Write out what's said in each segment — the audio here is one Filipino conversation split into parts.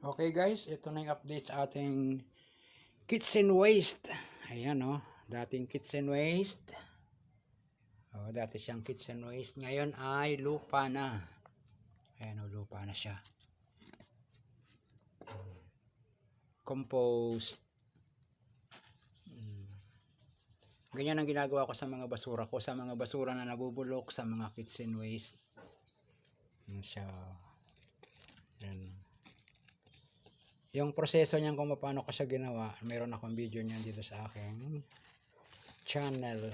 Okay guys, ito na yung update sa ating kitchen waste. Ayan o, oh, dating kitchen waste. Oh, dati siyang kitchen waste. Ngayon ay lupa na. Ayan o, lupa na siya. Compost. Mm. Ganyan ang ginagawa ko sa mga basura ko, sa mga basura na nabubulok, sa mga kitchen waste. Yan siya. Yan. Yung proseso niyan kung paano ko siya ginawa, meron akong video niyan dito sa aking channel.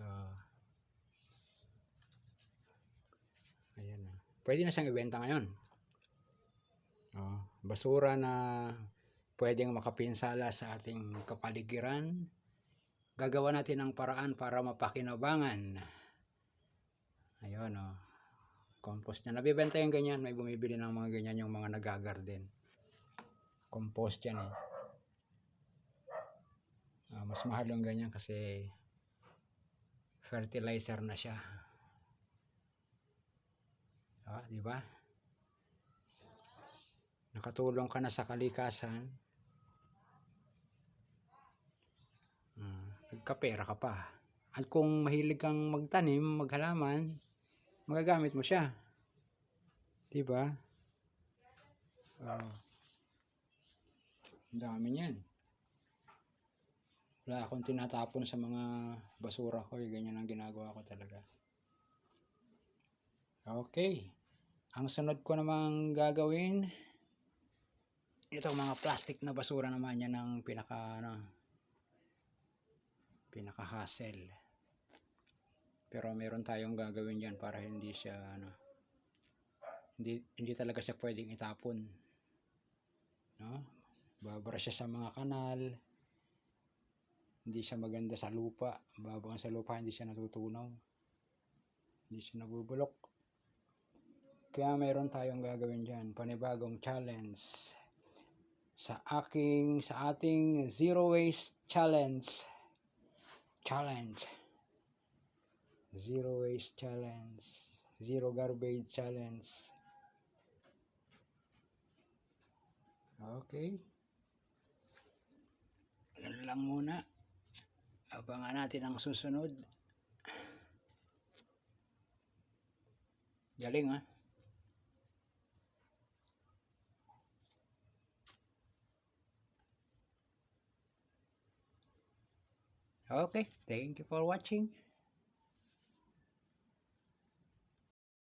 Ah. ayan na. Pwede na siyang ibenta ngayon. Oh, basura na pwedeng makapinsala sa ating kapaligiran. Gagawa natin ng paraan para mapakinabangan. Ayun oh compost niya. Nabibenta yung ganyan. May bumibili ng mga ganyan yung mga nagagarden. Compost yan eh. Ah, mas mahal yung ganyan kasi fertilizer na siya. Ah, di ba? Nakatulong ka na sa kalikasan. Ah, nagkapera ka pa. At kung mahilig kang magtanim, maghalaman, magagamit mo siya. 'Di ba? Oh. Ang dami niyan. Wala akong tinatapon sa mga basura ko, eh. ganyan ang ginagawa ko talaga. Okay. Ang sunod ko namang gagawin, itong mga plastic na basura naman yan ang pinaka ano, pinaka hassle. Pero meron tayong gagawin diyan para hindi siya ano hindi hindi talaga siya pwedeng itapon. No? Babara siya sa mga kanal. Hindi siya maganda sa lupa. Babang sa lupa hindi siya natutunaw. Hindi siya nabubulok. Kaya meron tayong gagawin diyan, panibagong challenge sa aking sa ating zero waste challenge. Challenge. Zero waste challenge. Zero garbage challenge. Okay. Yan lang muna. Abangan natin ang susunod. Galing ah. Okay, thank you for watching.